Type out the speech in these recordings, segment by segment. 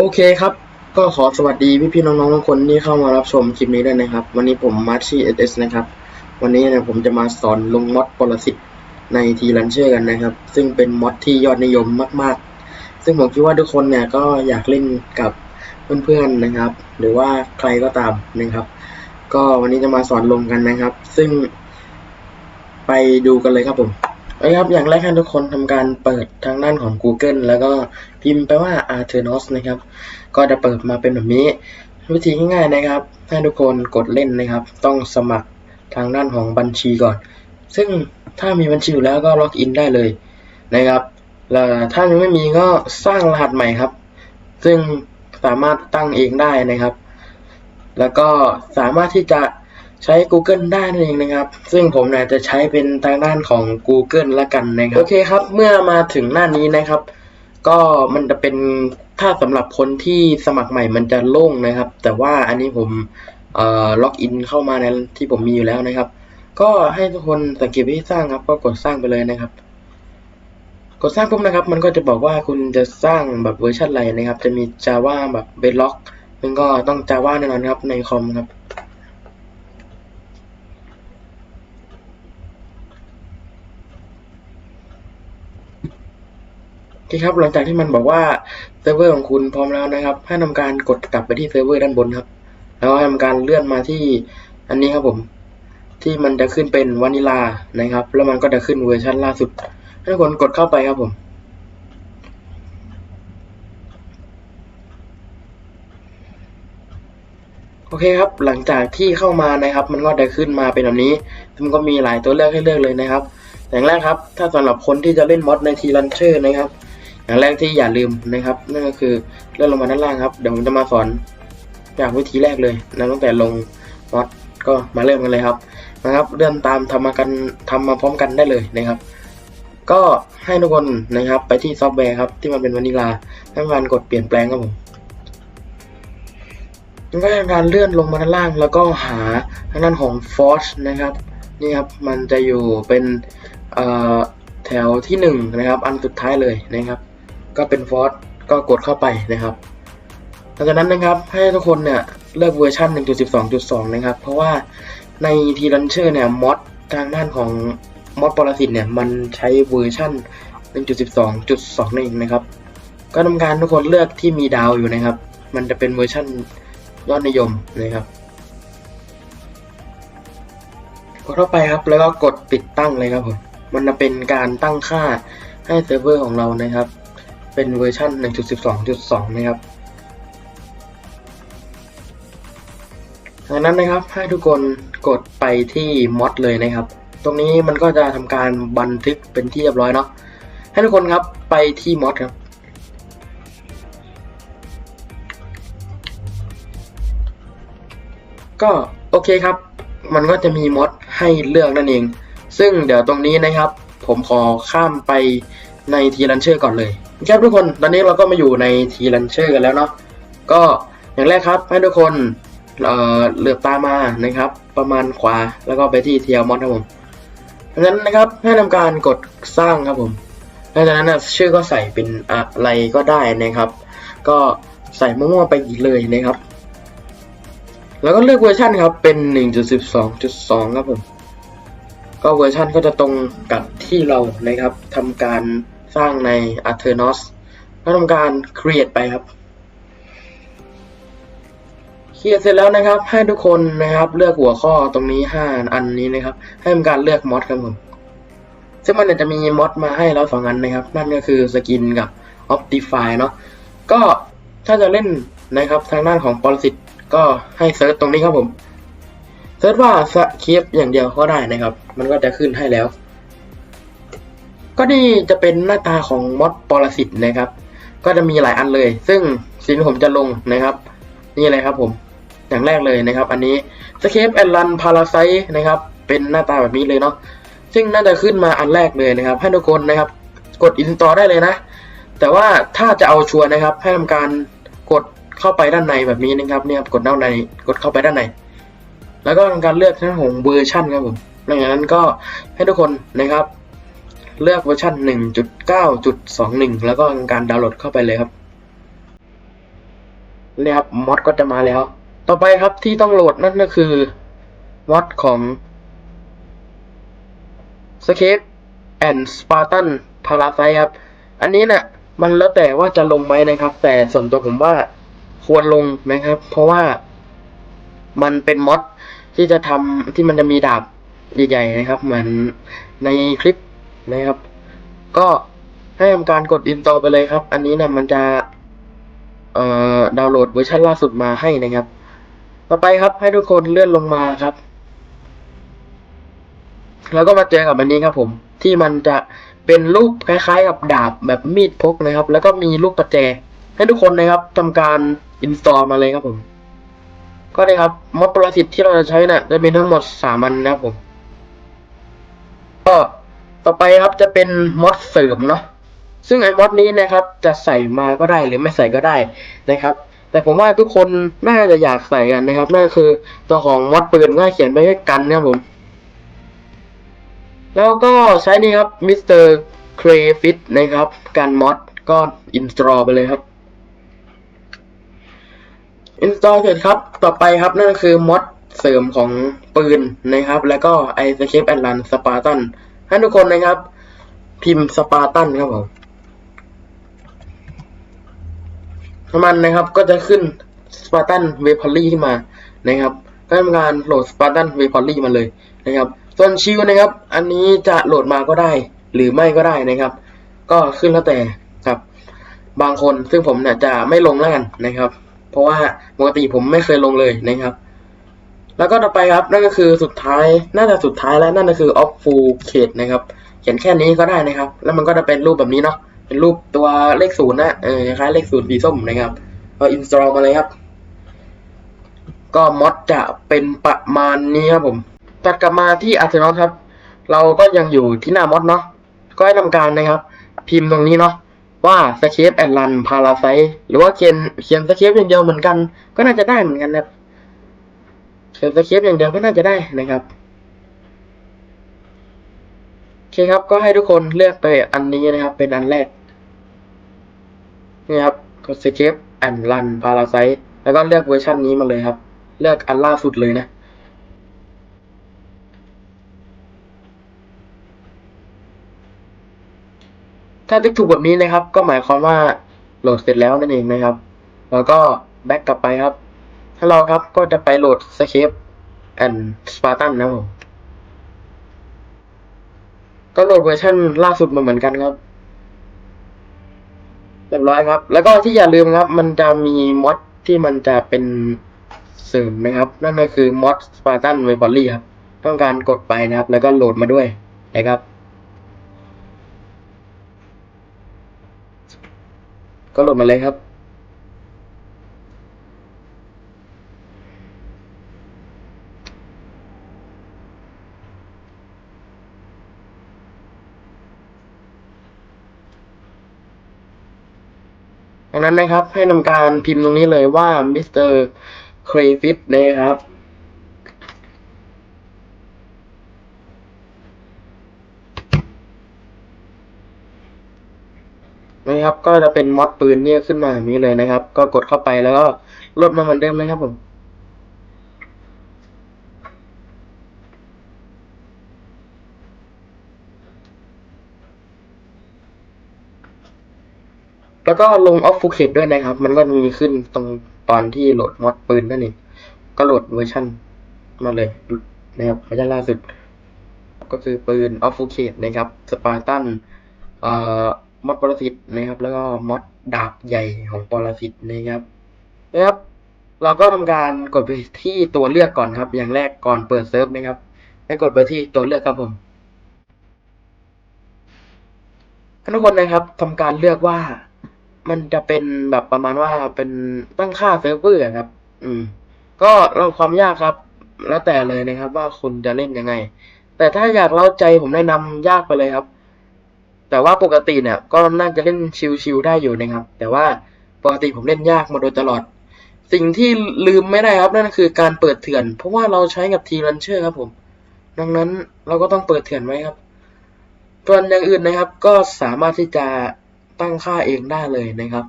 โอเคครับ ก็ขอสวัสดีพี่ๆน้องๆทุกคนที่เข้ามารับชมคลิปนี้ด้วยนะครับ วันนี้ผมมาร์ชี่เอสนะครับ วันนี้เนี่ยผมจะมาสอนลงม็อดปรสิตในทีลันเชอร์กันนะครับ ซึ่งเป็นม็อดที่ยอดนิยมมากๆ ซึ่งผมคิดว่าทุกคนเนี่ยก็อยากเล่นกับเพื่อนๆนะครับ หรือว่าใครก็ตามนะครับ ก็วันนี้จะมาสอนลงกันนะครับ ซึ่งไปดูกันเลยครับผม นะครับอย่างแรกให้ทุกคนทำการเปิดทางด้านของ Google แล้วก็พิมพ์ไปว่า Arternos นะครับ ก็จะเปิดมาเป็นแบบนี้ วิธีง่ายๆนะครับ ให้ทุกคนกดเล่นนะครับ ต้องสมัครทางด้านของบัญชีก่อน ซึ่งถ้ามีบัญชีอยู่แล้วก็ล็อกอินได้เลยนะครับแล้วถ้ายังไม่มีก็สร้างรหัสใหม่ครับ ซึ่งสามารถตั้งเองได้นะครับ แล้วก็สามารถที่จะ ใช้ Google ได้นั่นเองนะครับ ซึ่งผมเนี่ยจะใช้เป็นทางด้านของ Google ละกันนะครับ โอเคครับ เมื่อมาถึงหน้านี้นะครับ ก็มันจะเป็นถ้าสำหรับคนที่สมัครใหม่มันจะโล่งนะครับ แต่ว่าอันนี้ผมเอ่อล็อกอินเข้ามาในที่ผมมีอยู่แล้วนะครับ ก็ให้ทุกคนสังเกตวิธีสร้างครับ ก็กดสร้างไปเลยนะครับ กดสร้างปุ๊บนะครับ มันก็จะบอกว่าคุณจะสร้างแบบเวอร์ชันอะไรนะครับ จะมี Java แบบ Bedrock มันก็ต้อง Java แน่นอนครับในคอมครับ โอเคครับหลังจากที่มันบอกว่าเซิร์ฟเวอร์ของคุณพร้อมแล้วนะครับ ให้ทำการกดกลับไปที่เซิร์ฟเวอร์ด้านบนครับ แล้วให้ทำการเลื่อนมาที่อันนี้ครับผม ที่มันจะขึ้นเป็นวานิลานะครับ แล้วมันก็จะขึ้นเวอร์ชันล่าสุด ให้ทุกคนกดเข้าไปครับผม โอเคครับ หลังจากที่เข้ามานะครับ มันก็จะขึ้นมาเป็นแบบนี้ มันก็มีหลายตัวเลือกให้เลือกเลยนะครับ อย่างแรกครับ ถ้าสำหรับคนที่จะเล่นมอดในทีลันเชอร์นะครับ อย่างแรกที่อย่าลืมนะครับ นั่นก็คือเลื่อนลงมาด้านล่างครับ เดี๋ยวผมจะมาสอนจากวิธีแรกเลยนะตั้งแต่ลงมอดก็มาเริ่มกันเลยครับนะครับ เลื่อนตามทำมากันทำมาพร้อมกันได้เลยนะครับ ก็ให้ทุกคนนะครับไปที่ซอฟต์แวร์ครับที่มันเป็นวานิลาให้มันกดเปลี่ยนแปลงครับผมก็ทำการเลื่อนลงมาด้านล่างแล้วก็หาทางด้านของ Force นะครับนี่ครับมันจะอยู่เป็นแถวที่หนึ่งนะครับอันสุดท้ายเลยนะครับ ก็เป็น Force ก็กดเข้าไปนะครับหลังจากนั้นนะครับให้ทุกคนเนี่ยเลือกเวอร์ชัน1.12.2 นะครับ เพราะว่าในทีลันเชอร์เนี่ยมอดทางด้านของมอดปรสิตเนี่ยมันใช้เวอร์ชัน1.12.2นั่นเองนะครับ ก็ทำการทุกคนเลือกที่มีดาวอยู่นะครับ มันจะเป็นเวอร์ชันยอดนิยมนะครับกดเข้าไปครับแล้วก็กดติดตั้งเลยครับผมมันจะเป็นการตั้งค่าให้เซิร์ฟเวอร์ของเรานะครับ เป็นเวอร์ชัน1.12.2 นะครับดังนั้นนะครับให้ทุกคนกดไปที่มอดเลยนะครับ ตรงนี้มันก็จะทำการบันทึกเป็นที่เรียบร้อยเนาะให้ทุกคนครับไปที่มอดครับ ก็โอเคครับ มันก็จะมีมอดให้เลือกนั่นเอง ซึ่งเดี๋ยวตรงนี้นะครับ ผมขอข้ามไปในทีลันเชอร์ก่อนเลย ครับทุกคนตอนนี้เราก็มาอยู่ในทีลันเชอร์กันแล้วเนาะก็อย่างแรกครับให้ทุกคนเอ่อเลือกตามานะครับ ประมาณขวาแล้วก็ไปที่เทียมอดครับผมดังนั้นนะครับให้ทำการกดสร้างครับผมหลังจากนั้นนะชื่อก็ใส่เป็นอะไรก็ได้นะครับ ก็ใส่มั่วๆไปอีกเลยนะครับ แล้วก็เลือกเวอร์ชันครับเป็น 1.12.2 ครับผมก็เวอร์ชันก็จะตรงกับที่เรานะครับทำการ สร้างใน Aternos ก็ทำการ create ไปครับ เคลียร์เสร็จแล้วนะครับ ให้ทุกคนนะครับเลือกหัวข้อตรงนี้ 5 อันนี้นะครับ ให้ทำการเลือกมอดครับผม ซึ่งมันจะมีมอดมาให้แล้วสองอันนะครับ นั่นก็คือสกินกับ Optify เนาะ ก็ถ้าจะเล่นนะครับทางด้านของปรสิตก็ให้เซิร์ชตรงนี้ครับผม เซิร์ชว่าสคริปอย่างเดียวก็ได้นะครับ มันก็จะขึ้นให้แล้ว ก็นี่จะเป็นหน้าตาของมอดปรสิตนะครับ ก็จะมีหลายอันเลย ซึ่งสิ่งที่ผมจะลงนะครับ นี่เลยครับผม อย่างแรกเลยนะครับ อันนี้ Escape and Run Parasite นะครับ เป็นหน้าตาแบบนี้เลยเนาะ ซึ่งน่าจะขึ้นมาอันแรกเลยนะครับ ให้ทุกคนนะครับ กด install ได้เลยนะ แต่ว่าถ้าจะเอาชัวร์นะครับ ให้ทำการกดเข้าไปด้านในแบบนี้นะครับ เนี่ยกดด้านใน กดเข้าไปด้านใน แล้วก็ทำการเลือกทั้งของเวอร์ชันครับผมหลังจากนั้นก็ให้ทุกคนนะครับ เลือกเวอร์ชัน1.9.21 แล้วก็ทำการดาวน์โหลดเข้าไปเลยครับเนี่ยครับมอดก็จะมาแล้ว ต่อไปครับที่ต้องโหลดนั่นก็คือมอดของสเคปแอนสปาร์ตันพาราไซครับ อันนี้เนี่ยมันแล้วแต่ว่าจะลงไหมนะครับ แต่ส่วนตัวผมว่าควรลงนะครับ เพราะว่ามันเป็นมอดที่จะทำที่มันจะมีดาบใหญ่ๆนะครับ เหมือนในคลิป นะครับ ก็ให้ทำการกดอินสตอลไปเลยครับ อันนี้นี่ยมันจะดาวน์โหลดเวอร์ชันล่าสุดมาให้นะครับ ต่อไปครับให้ทุกคนเลื่อนลงมาครับ แล้วก็มาเจอกับอันนี้ครับผม ที่มันจะเป็นรูปคล้ายๆ กับดาบแบบมีดพกนะครับ แล้วก็มีลูกประแจ ให้ทุกคนนะครับทำการอินสตอลมาเลยครับผม ก็เลยครับมอดประสิตที่เราจะใช้น่ะจะมีทั้งหมดสามอันนะครับผม ก็ ต่อไปครับจะเป็นมอดเสริมเนาะซึ่งไอ้มอดนี้นะครับ จะใส่มาก็ได้หรือไม่ใส่ก็ได้นะครับ แต่ผมว่าทุกคนน่าจะอยากใส่กันนะครับนั่นคือตัวของมอดปืนง่ายเขียนไปให้กันนะครับผม แล้วก็ใช้นี่ครับมิสเตอร์เครฟิตนะครับการมอดก็อินสตอลไปเลยครับอินสตอลเสร็จครับ ต่อไปครับนั่นคือมอดเสริมของปืนนะครับ แล้วก็ไอสเคปแอนลันสปาร์ตัน ให้ทุกคนนะครับ พิมพ์สปาร์ตันครับผมมันนะครับก็จะขึ้นสปาร์ตันเวพอลี่ขึ้นมานะครับ ก็ทำการโหลดสปาร์ตันเวพอลี่มาเลยนะครับ ส่วนชิวนะครับ อันนี้จะโหลดมาก็ได้ หรือไม่ก็ได้นะครับ ก็ขึ้นแล้วแต่ครับ บางคนซึ่งผมเนี่ยจะไม่ลงแล้วกันนะครับ เพราะว่าปกติผมไม่เคยลงเลยนะครับ แล้วก็ต่อไปครับนั่นก็คือสุดท้ายน่าจะสุดท้ายแล้วนั่นก็คือ off full case นะครับ เขียนแค่นี้ก็ได้นะครับ แล้วมันก็จะเป็นรูปแบบนี้เนาะเป็นรูปตัวเลขศูนย์นะเออคล้ายเลขศูนย์สีส้มนะครับก็ install มาเลยครับ ก็มอดจะเป็นประมาณนี้ครับผมตัดกลับมาที่อาร์เซนอลครับ เราก็ยังอยู่ที่หน้ามอดเนาะก็ให้ทำการนะครับ พิมพ์ตรงนี้เนาะว่าสเคปแอนลันพาราไซหรือว่าเขียนเขียนสเคปอย่างเดียวเหมือนกัน ก็น่าจะได้เหมือนกันนะครับ เขียนสเคปอย่างเดียวก็น่าจะได้นะครับโอเคครับก็ให้ทุกคนเลือกไปอันนี้นะครับ เป็นอันแรกนี่ครับกด escape and run parasite แล้วก็เลือกเวอร์ชันนี้มาเลยครับ เลือกอันล่าสุดเลยนะถ้าติ๊กถูกแบบนี้นะครับ ก็หมายความว่าโหลดเสร็จแล้วนั่นเองนะครับ แล้วก็แบ็กกลับไปครับ ถ้าเราครับก็จะไปโหลด escape and spartan นนะครับผมก็โหลดเวอร์ชันล่าสุดมาเหมือนกันครับเรียบร้อยครับ แล้วก็ที่อย่าลืมครับ มันจะมีมอดที่มันจะเป็นเสริมนะครับ นั่นก็คือมอด Spartan w e b o l y ครับ ต้องการกดไปนะครับ แล้วก็โหลดมาด้วยนะครับ ก็โหลดมาเลยครับ นั้นนะครับ ให้ทำการพิมพ์ตรงนี้เลยว่ามิสเตอร์เครฟิตนะครับนะครับ ก็จะเป็นมอดปืนเนี่ยขึ้นมาแบบนี้เลยนะครับ ก็กดเข้าไปแล้วก็ลดมาเหมือนเดิมเลยครับผม แล้วก็ลงออฟฟูเคตด้วยนะครับ มันก็มีขึ้นตรงตอนที่โหลดมอดปืนนั่นเอง ก็โหลดเวอร์ชันมาเลยนะครับเวอร์ชันล่าสุด ก็คือปืนออฟฟูเคตนะครับสปาร์ตันเอ่อมอดปรสิตนะครับ แล้วก็มอดดาบใหญ่ของปรสิตนะครับนะครับ เราก็ทำการกดไปที่ตัวเลือกก่อนครับ อย่างแรกก่อนเปิดเซิร์ฟนะครับให้กดไปที่ตัวเลือกครับผมทุกคนนะครับทำการเลือกว่า มันจะเป็นแบบประมาณว่าเป็นตั้งค่าเซิร์ฟเวอร์อะครับ อืม ก็เราความยากครับ แล้วแต่เลยนะครับ ว่าคุณจะเล่นยังไง แต่ถ้าอยากเล่าใจผมแนะนำยากไปเลยครับ แต่ว่าปกติเนี่ย ก็น่าจะเล่นชิวๆได้อยู่นะครับ แต่ว่าปกติผมเล่นยากมาโดยตลอด สิ่งที่ลืมไม่ได้ครับนั่นคือการเปิดเถื่อน เพราะว่าเราใช้กับทีรันเชอร์ครับผม ดังนั้นเราก็ต้องเปิดเถื่อนไว้ครับส่วนอย่างอื่นนะครับ ก็สามารถที่จะ ตั้งค่าเองได้เลยนะครับ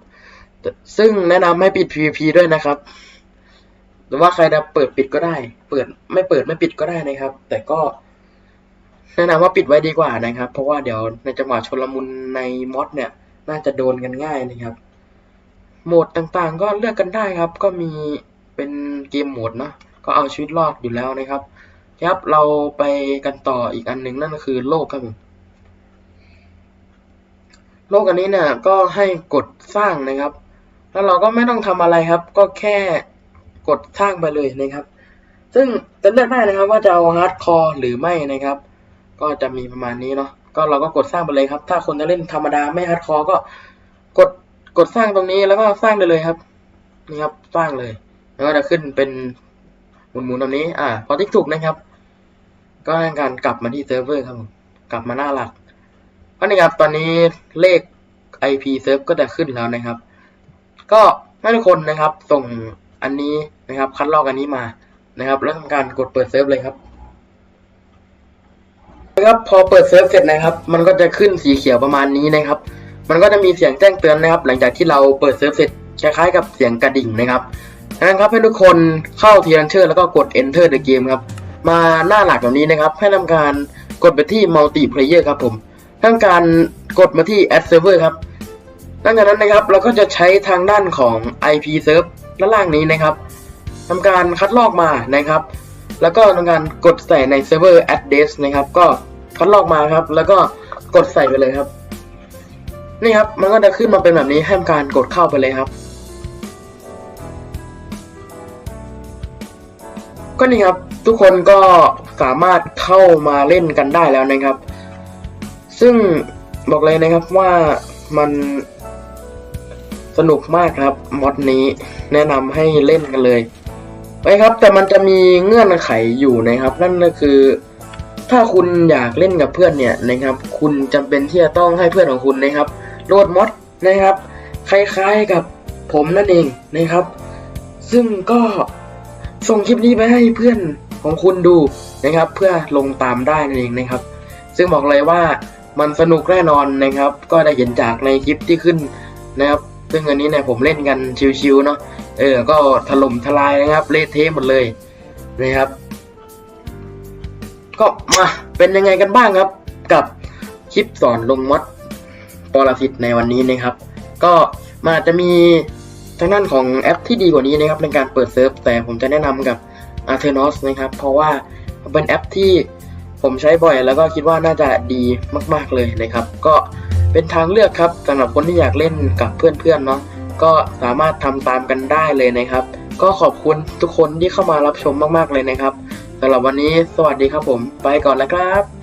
ซึ่งแนะนำให้ปิด PVP ด้วยนะครับ หรือว่าใครจะเปิดปิดก็ได้ เปิดไม่เปิดไม่ปิดก็ได้นะครับ แต่ก็แนะนำว่าปิดไว้ดีกว่านะครับ เพราะว่าเดี๋ยวในจังหวะชนลมุนในมอดเนี่ย น่าจะโดนกันง่ายนะครับ โหมดต่างๆ ก็เลือกกันได้ครับ ก็มีเป็นเกมโหมดนะก็เอาชีวิตรอดอยู่แล้วนะครับครับเราไปกันต่ออีกอันหนึ่งนั่นก็คือโลกครับผม โลกอันนี้เนี่ยก็ให้กดสร้างนะครับ แล้วเราก็ไม่ต้องทำอะไรครับ ก็แค่กดสร้างไปเลยนะครับ ซึ่งจะเลือกได้นะครับ ว่าจะเอาฮาร์ดคอร์หรือไม่นะครับ ก็จะมีประมาณนี้เนาะก็เราก็กดสร้างไปเลยครับ ถ้าคนจะเล่นธรรมดาไม่ฮาร์ดคอร์ก็กดกดสร้างตรงนี้แล้วก็สร้างได้เลยครับนี่ครับสร้างเลย แล้วก็จะขึ้นเป็นหมุนๆตรงนี้ อ่า พอติ๊กถูกนะครับ ก็ทำการกลับมาที่เซิร์ฟเวอร์ครับ กลับมาหน้าหลัก ก็นี่ครับตอนนี้เลข IP เซิร์ฟก็จะขึ้นแล้วนะครับ ก็ให้ทุกคนนะครับส่งอันนี้นะครับคัดลอกอันนี้มานะครับ แล้วทำการกดเปิดเซิร์ฟเลยครับนะครับพอเปิดเซิร์ฟเสร็จนะครับ มันก็จะขึ้นสีเขียวประมาณนี้นะครับ มันก็จะมีเสียงแจ้งเตือนนะครับ หลังจากที่เราเปิดเซิร์ฟเสร็จคล้ายๆกับเสียงกระดิ่งนะครับดังนั้นครับให้ทุกคนเข้าทีลันเชอร์แล้วก็กด enter the game ครับ มาหน้าหลักแบบนี้นะครับ ให้ทำการกดไปที่ multiplayer ครับผม ทำการกดมาที่ add server ครับหลังจากนั้นนะครับเราก็จะใช้ทางด้านของ IP serve ด้านล่างนี้นะครับทำการคัดลอกมานะครับ แล้วก็ทำการกดใส่ใน server address นะครับ ก็คัดลอกมาครับ แล้วก็กดใส่ไปเลยครับ นี่ครับมันก็จะขึ้นมาเป็นแบบนี้ให้ทำการกดเข้าไปเลยครับ ก็นี่ครับทุกคนก็สามารถเข้ามาเล่นกันได้แล้วนะครับ ซึ่งบอกเลยนะครับว่ามันสนุกมากครับมอดนี้แนะนำให้เล่นกันเลยไปครับ แต่มันจะมีเงื่อนไขอยู่นะครับ นั่นก็คือ ถ้าคุณอยากเล่นกับเพื่อนเนี่ยนะครับ คุณจำเป็นที่จะต้องให้เพื่อนของคุณนะครับโหลดมอดนะครับ คล้ายๆกับผมนั่นเองนะครับ ซึ่งก็ส่งคลิปนี้ไปให้เพื่อนของคุณดูนะครับ เพื่อลงตามได้นั่นเองนะครับ ซึ่งบอกเลยว่า มันสนุกแน่นอนนะครับ ก็ได้เห็นจากในคลิปที่ขึ้นนะครับซึ่งอันนี้เนี่ยผมเล่นกันชิวๆเนาะเออ ก็ถล่มทลายนะครับเละเทะหมดเลยนะครับ ก็มาเป็นยังไงกันบ้างครับ กับคลิปสอนลงมดปรสิตในวันนี้นะครับ ก็มาจะมีทางด้านของแอปที่ดีกว่านี้นะครับในการเปิดเซิร์ฟแต่ผมจะแนะนำกับ a r t e n o s นะครับ เพราะว่าเป็นแอปที่ ผมใช้บ่อยแล้วก็คิดว่าน่าจะดีมาก ๆเลยนะครับ ก็เป็นทางเลือกครับสำหรับคนที่อยากเล่นกับเพื่อนๆเนาะก็สามารถทำตามกันได้เลยนะครับ ก็ขอบคุณทุกคนที่เข้ามารับชมมากๆเลยนะครับสำหรับวันนี้สวัสดีครับผม ไปก่อนแล้วครับ